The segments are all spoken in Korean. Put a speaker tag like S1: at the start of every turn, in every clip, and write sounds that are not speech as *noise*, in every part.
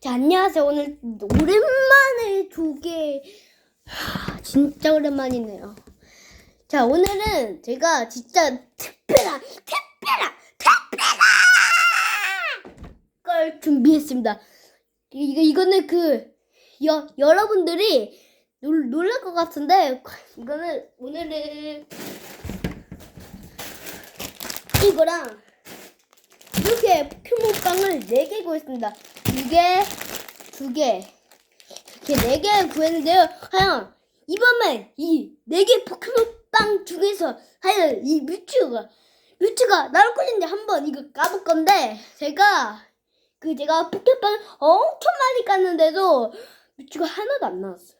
S1: 자, 안녕하세요. 오늘 오랜만에 조개. 하, 진짜 오랜만이네요. 자, 오늘은 제가 진짜 특별한, 특별한, 특별한 걸 준비했습니다. 이- 이거, 이거는 그, 여, 여러분들이 놀, 놀랄 것 같은데, *laughs* 이거는 오늘은 이거랑 이렇게 포켓몬빵을 4개 구했습니다. 두 개, 두 개. 이렇게 4개 구했는데요. 하여, 이번만 이 4개 포켓몬빵 중에서 하여 이 뮤츠가, 뮤츠가 나올 것인데 한번 이거 까볼 건데, 제가, 그 제가 포켓빵을 엄청 많이 깠는데도 뮤츠가 하나도 안 나왔어요.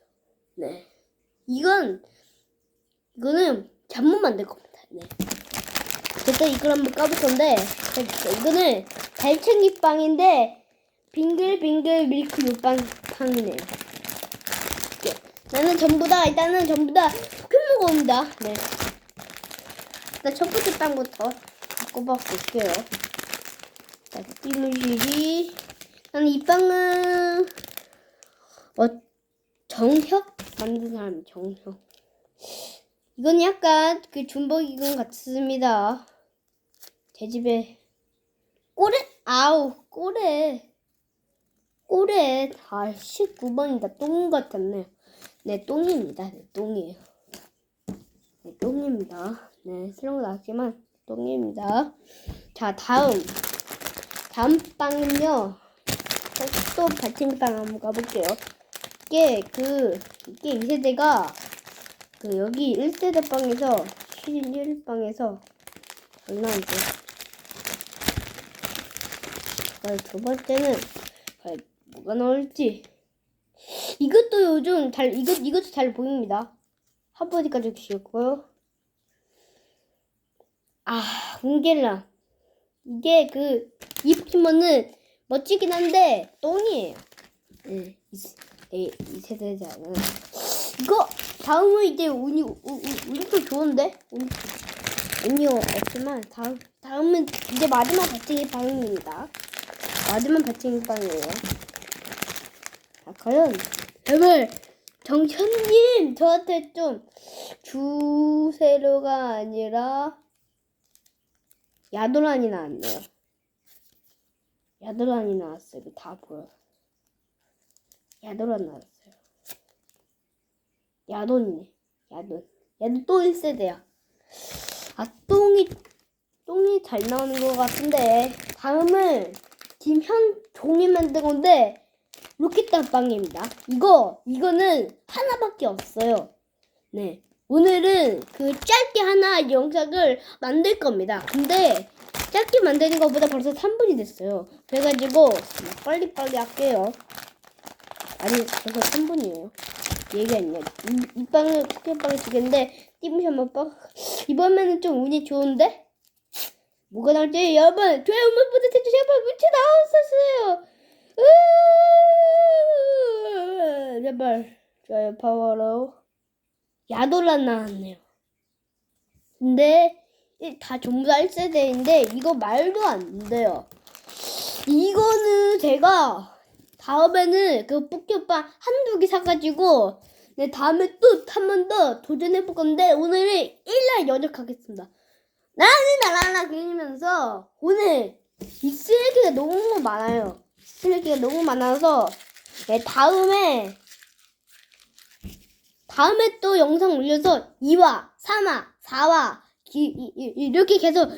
S1: 네. 이건, 이거는 잠못 만들 겁니다. 네. 일단 이걸 한번 까볼 건데 자, 이거는 달팽이 빵인데 빙글빙글 밀크 요빵 빵이네요. 네. 나는 전부 다 일단은 전부 다 포켓몬고입니다. 네. 일단 첫 번째 빵부터 바꿔봐 볼게요. 자, 띠무시리. 나는 이 빵은 어 정혁 만든 사람 정혁. 이건 약간 그 준벅이건 같습니다. 제 집에 꼬레 아우 꼬레 꼬레 아 19번이다 똥 같았네요. 네 똥입니다. 네 똥이에요. 네 똥입니다. 네 새로운 거 나왔지만 똥입니다. 자 다음 다음 빵은요. 또 발팅빵 한번 가볼게요. 이게 그 이게 2세대가 그 여기 1세대 빵에서 11 빵에서 장난이죠. 과연 두 번째는 과연 뭐가 나올지 이것도 요즘 잘 이것 이것도 잘 보입니다. 한 번까지 귀엽고요. 아 웅겔라 이게 그 이 포켓몬은 멋지긴 한데 똥이에요. 네, 이, 세- 네, 이 세대잖아요. 이거 다음은 이제 운이 우, 우, 운도 좋은데 운, 운이 없지만 다음 다음은 이제 마지막 배팅이 방입니다. 마지막 배팅이 방이에요. 자 과연 제발 정천님 저한테 좀 주세로가 아니라 야도란이 나왔네요. 야도란이 나왔어요. 다 보여. 야도란 나왔어요. 야돈이네. 야돈. 야돈 또 1세대야. 아, 똥이, 똥이 잘 나오는 것 같은데. 다음은 김현 종이 만든 건데, 로켓단 빵입니다. 이거, 이거는 하나밖에 없어요. 네. 오늘은 그 짧게 하나 영상을 만들 겁니다. 근데 짧게 만드는 것보다 벌써 3분이 됐어요. 그래가지고 빨리빨리 할게요. 아니, 벌써 3분이에요. 얘기 아니야. 이, 이 빵은 포켓빵이 두 개인데, 띠무샤만 빵. 이번에는 좀 운이 좋은데? 뭐가 나올지 여러분, 좋아요 한번 부탁해주세요. 문제 나왔었어요. 으 제발, 좋아요 파워로. 야도란 나왔네요. 근데, 이다 전부 다 1세대인데, 이거 말도 안 돼요. 이거는 제가 다음에는 그 포켓빵 한두 개 사가지고 네 다음에 또 한 번 더 도전해 볼 건데 오늘은 1날 연역하겠습니다. 나는 나라나 그리면서 오늘 이 쓰레기가 너무 많아요. 쓰레기가 너무 많아서 네 다음에 다음에 또 영상 올려서 2화, 3화, 4화 이, 이, 이, 이렇게 계속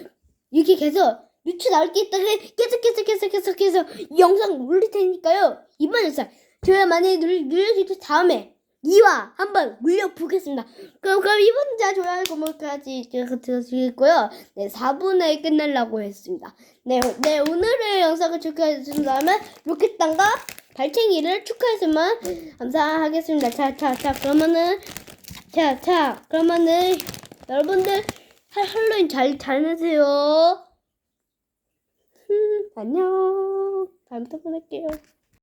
S1: 이렇게 계속 유튜브 나올 게 있다면 계속 계속 계속 계속 계속 영상 올릴 테니까요. 이번 영상 좋아요 많이 눌, 눌러주실 다음에 2화 한번 올려보겠습니다. 그럼 그럼 이번 자 좋아요 고무까지 들어주시고요. 네 4분에 끝내려고 했습니다. 네, 네 오늘의 영상을 축하해 주신다면 로켓단과 발챙이를 축하했으면 감사하겠습니다. 자, 자, 자, 그러면은 자, 자, 그러면은 여러분들 할- 할로윈 잘, 잘 내세요. 음, *laughs* 안녕. 다음에 또 보낼게요.